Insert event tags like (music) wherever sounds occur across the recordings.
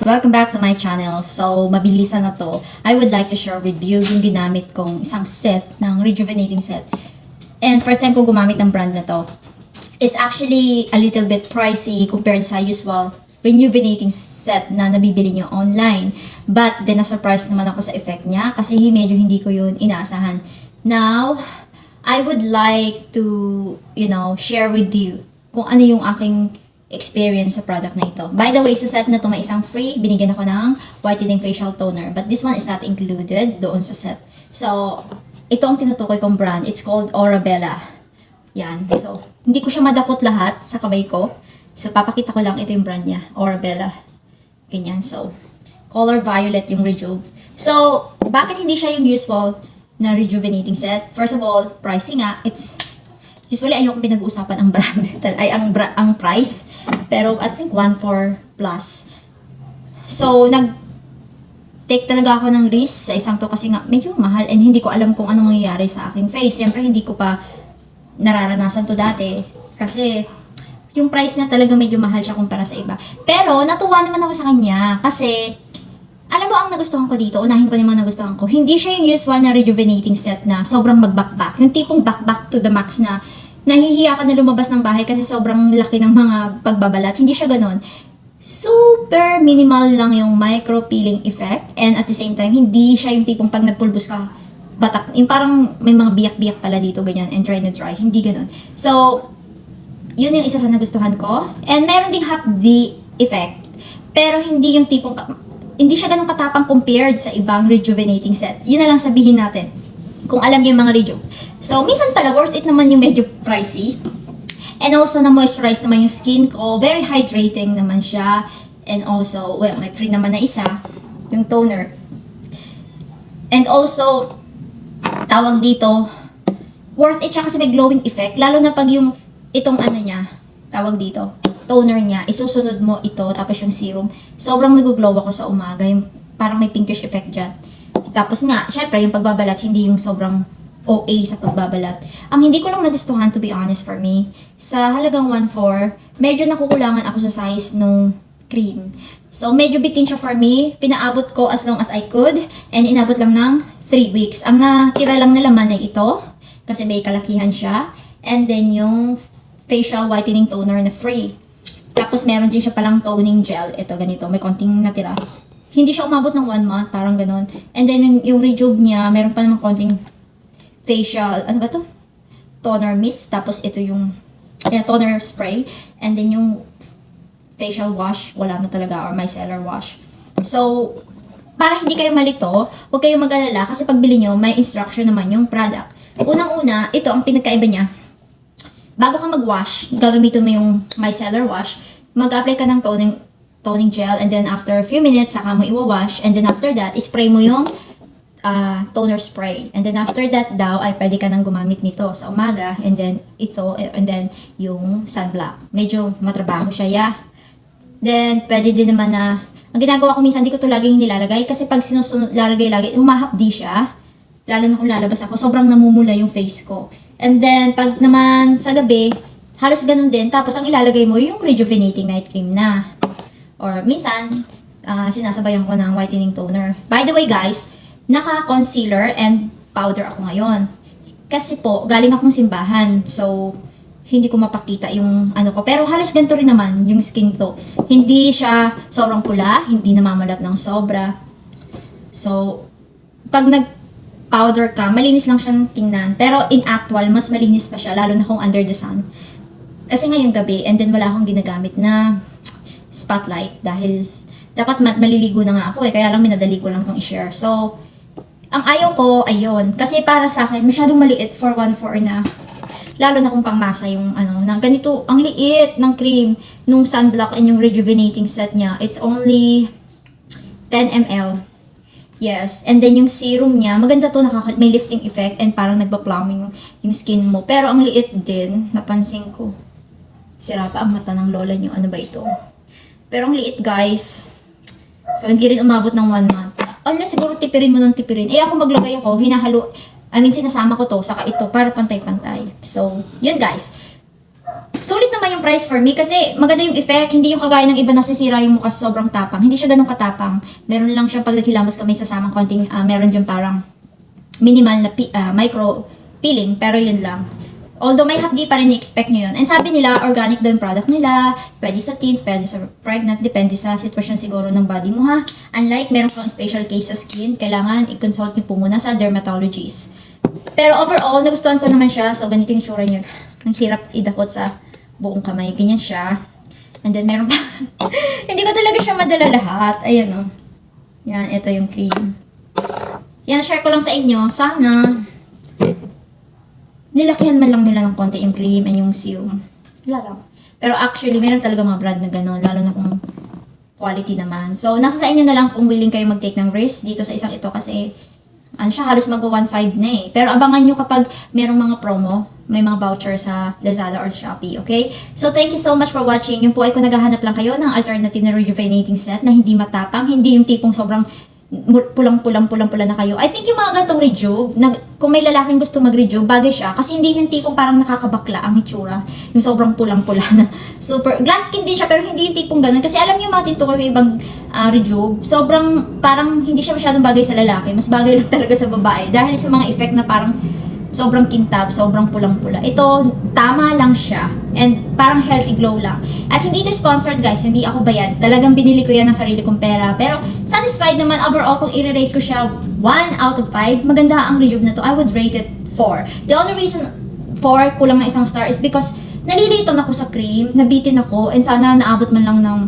Welcome back to my channel. So, mabilisan na to. I would like to share with you yung ginamit kong isang set ng rejuvenating set. And first time ko gumamit ng brand na to. It's actually a little bit pricey compared sa usual rejuvenating set na nabibili nyo online. But then, na-surprise naman ako sa effect niya kasi medyo hindi ko yun inaasahan. Now, I would like to, you know, share with you kung ano yung aking experience sa product na ito. By the way, sa set na to may isang free, binigyan ako ng whitening facial toner. But this one is not included doon sa set. So, ito ang tinutukoy kong brand. It's called Orabella. Yan. So, hindi ko siya madakot lahat sa kamay ko. So, papakita ko lang ito yung brand niya. Orabella. Ganyan. So, color violet yung rejuve. So, bakit hindi siya yung usual na rejuvenating set? First of all, pricing nga. It's Usually, ayoko pinag-uusapan ang brand. (laughs) ay, ang, bra- ang price. Pero, I think 1.4 plus. So, nag take talaga ako ng risk sa isang to kasi nga medyo mahal and hindi ko alam kung anong mangyayari sa aking face. Siyempre, hindi ko pa nararanasan to dati. Kasi, yung price na talaga medyo mahal siya kumpara sa iba. Pero, natuwa naman ako sa kanya kasi, alam mo ang nagustuhan ko dito, unahin ko naman nagustuhan ko, hindi siya yung usual na rejuvenating set na sobrang mag-backback. Yung tipong backback to the max na nahihiya ka na lumabas ng bahay kasi sobrang laki ng mga pagbabalat. Hindi siya ganon. Super minimal lang yung micro peeling effect and at the same time, hindi siya yung tipong pag nagpulbos ka, batak, yung parang may mga biyak-biyak pala dito, ganyan, and dry na dry. Hindi ganon. So, yun yung isa sa nagustuhan ko. And meron ding half the effect. Pero hindi yung tipong, hindi siya ganun katapang compared sa ibang rejuvenating sets. Yun na lang sabihin natin. Kung alam niyo yung mga rejuve. So, minsan pala worth it naman yung medyo pricey. And also, na-moisturize naman yung skin ko. Very hydrating naman siya. And also, well, may free naman na isa. Yung toner. And also, tawag dito, worth it siya kasi may glowing effect. Lalo na pag yung, itong ano niya, tawag dito, toner niya, isusunod mo ito, tapos yung serum. Sobrang nag-glow ako sa umaga. Yung parang may pinkish effect dyan. Tapos nga, syempre, yung pagbabalat, hindi yung sobrang OA sa pagbabalat. Ang hindi ko lang nagustuhan, to be honest for me, sa halagang 1.4, medyo nakukulangan ako sa size nung cream. So, medyo bitin siya for me. Pinaabot ko as long as I could. And inabot lang ng 3 weeks. Ang natira lang na laman ay ito. Kasi may kalakihan siya. And then yung facial whitening toner na free. Tapos meron din siya palang toning gel. Ito, ganito. May konting natira. Hindi siya umabot ng 1 month. Parang ganon. And then yung, yung rejuve niya, meron pa naman konting facial, ano ba to? Toner mist. Tapos ito yung yeah, toner spray. And then yung facial wash, wala na talaga. Or micellar wash. So, para hindi kayo malito, huwag kayong mag-alala kasi pagbili nyo, may instruction naman yung product. Unang-una, ito ang pinagkaiba niya. Bago ka mag-wash, gagamitin mo yung micellar wash, mag-apply ka ng toning, toning gel and then after a few minutes, saka mo iwa-wash and then after that, spray mo yung ah, toner spray. And then after that daw, ay pwede ka nang gumamit nito sa umaga and then ito, and then yung sunblock. Medyo matrabaho siya, yeah. Then, pwede din naman na, ang ginagawa ko minsan, hindi ko to laging nilalagay kasi pag sinusunod, lalagay lagi, humahapdi siya. Lalo na kung lalabas ako, sobrang namumula yung face ko. And then, pag naman sa gabi, halos ganun din. Tapos, ang ilalagay mo yung rejuvenating night cream na. Or minsan, ah, sinasabayan ko ng whitening toner. By the way, guys, naka-concealer and powder ako ngayon. Kasi po, galing akong simbahan. So, hindi ko mapakita yung ano ko. Pero halos ganito rin naman yung skin to. Hindi siya sobrang pula, hindi namamalat ng sobra. So, pag nag-powder ka, malinis lang siyang tingnan. Pero in actual, mas malinis pa siya, lalo na kung under the sun. Kasi ngayong gabi, and then wala akong ginagamit na spotlight dahil dapat ma- maliligo na nga ako eh, kaya lang minadali ko lang itong i-share. So, ang ayaw ko, ayun. Kasi para sa akin, masyadong maliit for 1.4 na lalo na kung pangmasa yung ano, na ganito, ang liit ng cream nung sunblock and yung rejuvenating set niya. It's only 10 ml. Yes. And then yung serum niya, maganda to, nakaka- may lifting effect and parang nagpa-plumbing yung, yung skin mo. Pero ang liit din, napansin ko. Sira pa ang mata ng lola niyo. Ano ba ito? Pero ang liit, guys. So, hindi rin umabot ng one month. Ano siguro tipirin mo ng tipirin. Eh, ako maglagay ako, hinahalo. I mean, sinasama ko to, saka ito, para pantay-pantay. So, yun guys. sulit naman yung price for me kasi maganda yung effect. Hindi yung kagaya ng iba nasisira yung mukha sa sobrang tapang. Hindi siya ganun katapang. Meron lang siyang pag naghilamos ka may sasamang konting, ah, meron yung parang minimal na pi- ah, micro peeling, pero yun lang. Although may hapdi pa rin i-expect nyo yun. And sabi nila, organic daw yung product nila. Pwede sa teens, pwede sa pregnant. Depende sa sitwasyon siguro ng body mo ha. Unlike meron kang special case sa skin, kailangan i-consult nyo po muna sa dermatologist. Pero overall, nagustuhan ko naman siya. So, ganito yung tsura niya. Ang hirap idakot sa buong kamay. Ganyan siya. And then, meron pa. (laughs) Hindi ko talaga siya madala lahat. Ayan o. Yan, ito yung cream. Yan, share ko lang sa inyo. Sana, nilakihan man lang nila ng konti yung cream and yung serum. Wala lang. Pero actually, meron talaga mga brand na gano'n, lalo na kung quality naman. So, nasa sa inyo na lang kung willing kayo mag-take ng risk dito sa isang ito kasi ano siya, halos mag 1.5 na eh. Pero abangan nyo kapag merong mga promo, may mga voucher sa Lazada or Shopee, okay? So, thank you so much for watching. Yung po ay kung naghahanap lang kayo ng alternative na rejuvenating set na hindi matapang, hindi yung tipong sobrang mu- pulang-pulang pulang-pula na kayo. I think yung mga gantong rejuve, na, kung may lalaking gusto mag-rejuve, bagay siya. Kasi hindi yung tipong parang nakakabakla ang itsura. Yung sobrang pulang-pula na. (laughs) Super, glass skin din siya, pero hindi yung tipong ganun. Kasi alam niyo mga tinto ko yung ibang ah, rejuve, sobrang parang hindi siya masyadong bagay sa lalaki. Mas bagay lang (laughs) talaga sa babae. Dahil sa mga effect na parang sobrang kintab, sobrang pulang-pula. Ito, tama lang siya. And parang healthy glow lang. At hindi ito sponsored guys, hindi ako bayad. Talagang binili ko yan ng sarili kong pera. Pero satisfied naman overall kung i-rate ko siya 1 out of 5. Maganda ang review na to. I would rate it 4. The only reason 4 kulang ng isang star is because nalilito na ako sa cream, nabitin ako, and sana naabot man lang ng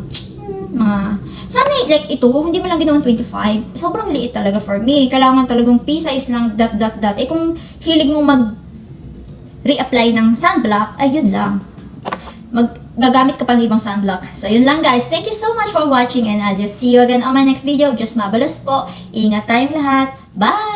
mga sana like ito, hindi mo lang ginawang 25. Sobrang liit talaga for me. Kailangan talagang pea-size lang, dot, dot, dot. Eh kung hilig mo mag reapply ng sunblock, ay yun lang. Mag gagamit ka pa ng ibang sunblock. So yun lang guys. Thank you so much for watching and I'll just see you again on my next video. Just mabalos po. Ingat tayong lahat. Bye!